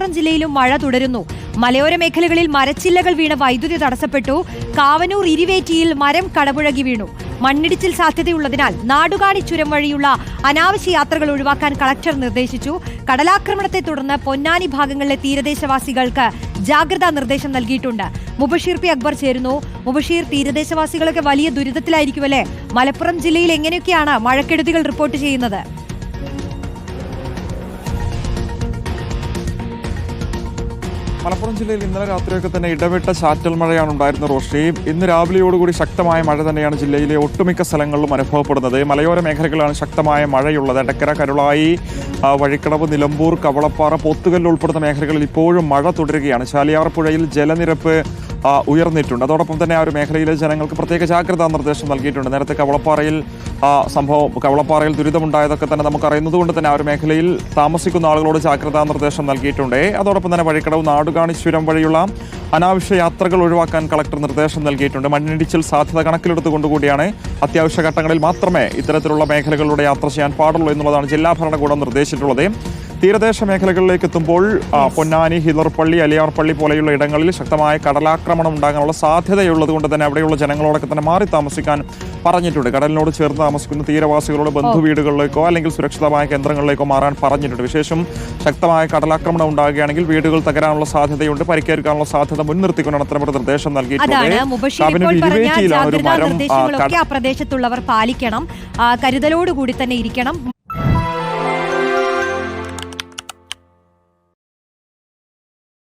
മലപ്പുറം ജില്ലയിലും മഴ തുടരുന്നു. മലയോര മേഖലകളിൽ മരച്ചില്ലകൾ വീണ വൈദ്യുതി തടസ്സപ്പെട്ടു. കാവനൂർ ഇരിവേറ്റിയിൽ മരം കടപുഴകി വീണു. മണ്ണിടിച്ചിൽ സാധ്യതയുള്ളതിനാൽ നാടുകാണി ചുരം വഴിയുള്ള അനാവശ്യ യാത്രകൾ ഒഴിവാക്കാൻ കളക്ടർ നിർദ്ദേശിച്ചു. കടലാക്രമണത്തെ തുടർന്ന് പൊന്നാനി ഭാഗങ്ങളിലെ തീരദേശവാസികൾക്ക് ജാഗ്രതാ നിർദ്ദേശം നൽകിയിട്ടുണ്ട്. മുബഷീർ പി അക്ബർ ചേരുന്നു. മുബഷീർ തീരദേശവാസികളൊക്കെ വലിയ ദുരിതത്തിലായിരിക്കുമല്ലേ? മലപ്പുറം ജില്ലയിൽ എങ്ങനെയൊക്കെയാണ് മഴക്കെടുതികൾ റിപ്പോർട്ട് ചെയ്യുന്നത്? മലപ്പുറം ജില്ലയിൽ ഇന്നലെ രാത്രിയൊക്കെ തന്നെ ഇടവിട്ട ചാറ്റൽ മഴയാണ് ഉണ്ടായിരുന്ന റോഷ്നി. ഇന്ന് രാവിലെയോടുകൂടി ശക്തമായ മഴ തന്നെയാണ് ജില്ലയിലെ ഒട്ടുമിക്ക സ്ഥലങ്ങളിലും അനുഭവപ്പെടുന്നത്. മലയോര മേഖലകളിലാണ് ശക്തമായ മഴയുള്ളത്. എടക്കര കരുളായി വഴിക്കടവ് നിലമ്പൂർ കവളപ്പാറ പോത്തുകല്ല് ഉൾപ്പെടുന്ന മേഖലകളിൽ ഇപ്പോഴും മഴ തുടരുകയാണ്. ചാലിയാർ പുഴയിൽ ജലനിരപ്പ് ഉയർന്നിട്ടുണ്ട്. അതോടൊപ്പം തന്നെ ആ ഒരു മേഖലയിലെ ജനങ്ങൾക്ക് പ്രത്യേക ജാഗ്രതാ നിർദ്ദേശം നൽകിയിട്ടുണ്ട്. നേരത്തെ കവളപ്പാറയിൽ സംഭവം കവളപ്പാറയിൽ ദുരിതമുണ്ടായതൊക്കെ തന്നെ നമുക്ക് അറിയുന്നത് കൊണ്ട് തന്നെ ആ ഒരു മേഖലയിൽ താമസിക്കുന്ന ആളുകളോട് ജാഗ്രതാ നിർദ്ദേശം നൽകിയിട്ടുണ്ട്. അതോടൊപ്പം തന്നെ വഴിക്കടവ് നാടുകാണി ചുരം വഴിയുള്ള അനാവശ്യ യാത്രകൾ ഒഴിവാക്കാൻ കളക്ടർ നിർദ്ദേശം നൽകിയിട്ടുണ്ട്. മണ്ണിടിച്ചിൽ സാധ്യത കണക്കിലെടുത്തുകൊണ്ടുകൂടിയാണ് അത്യാവശ്യ ഘട്ടങ്ങളിൽ മാത്രമേ ഇത്തരത്തിലുള്ള മേഖലകളിലൂടെ യാത്ര ചെയ്യാൻ പാടുള്ളൂ എന്നുള്ളതാണ് ജില്ലാ ഭരണകൂടം നിർദ്ദേശിച്ചിട്ടുള്ളത്. തീരദേശ മേഖലകളിലേക്ക് എത്തുമ്പോൾ പൊന്നാനി ഹിലർപ്പള്ളി അലിയാർപ്പള്ളി പോലെയുള്ള ഇടങ്ങളിൽ ശക്തമായ കടലാക്രമണം ഉണ്ടാകാനുള്ള സാധ്യതയുള്ളത് കൊണ്ട് തന്നെ അവിടെയുള്ള ജനങ്ങളോടൊക്കെ തന്നെ മാറി താമസിക്കാൻ പറഞ്ഞിട്ടുണ്ട്. കടലിനോട് ചേർന്ന് താമസിക്കുന്ന തീരവാസികളോട് ബന്ധുവീടുകളിലേക്കോ അല്ലെങ്കിൽ സുരക്ഷിതമായ കേന്ദ്രങ്ങളിലേക്കോ മാറാൻ പറഞ്ഞിട്ടുണ്ട്. വിശേഷം ശക്തമായ കടലാക്രമണം ഉണ്ടാകുകയാണെങ്കിൽ വീടുകൾ തകരാനുള്ള സാധ്യതയുണ്ട്. പരിക്കേൽക്കാനുള്ള സാധ്യത മുൻനിർത്തിക്കൊണ്ടാണ് അത്തരമൊരു നിർദ്ദേശം നൽകിയിട്ടുള്ളത്. പ്രദേശത്തുള്ളവർ പാലിക്കണം. കരുതലോടുകൂടി തന്നെ ഇരിക്കണം.